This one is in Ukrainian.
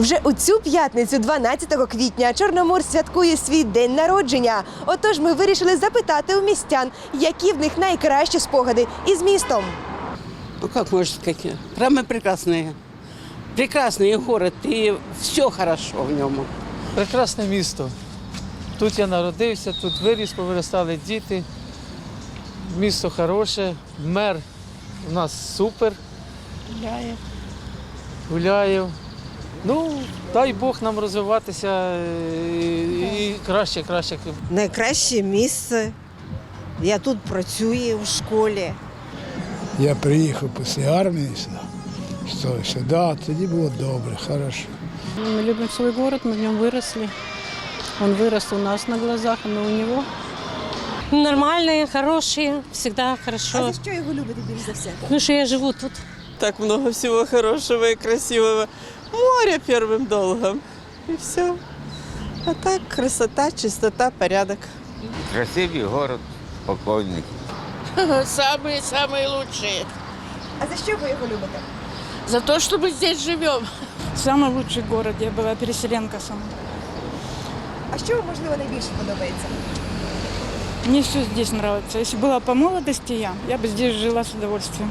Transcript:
Вже у цю п'ятницю, 12 квітня, Чорномор святкує свій день народження. Отож, ми вирішили запитати у містян, які в них найкращі спогади із містом. Ну как может какие? Прямо прекрасные. Прекрасный город, и все хорошо в нем. Прекрасне місто. Тут я народився, тут виріс, повиростали діти. Місто хороше, мер у нас супер. Гуляє. Гуляє. Ну, дай Бог нам розвиватися е, і краще, краще. найкраще місце. Я тут працюю в школі. Я приїхав після армії сюди. Що сюди, тоді було добре, хорошо. Мы любим свой город, мы в нем выросли. Он вырос у нас на глазах, а мы у него. Нормальные, хорошие, всегда хорошо. що його любите більш за все? Ну что я живу тут. так много всего хорошего и красивого. Море первым долгом. И все. А так красота, чистота, порядок. Красивый город, спокойный. Самые-самые лучшие. А за що ви його любите? За то, что мы здесь живем. Самый лучший город, я была переселенка сама. А що вам можливо найбільше подобається? Мне все здесь нравится. Если была по молодости я, я бы здесь жила с удовольствием.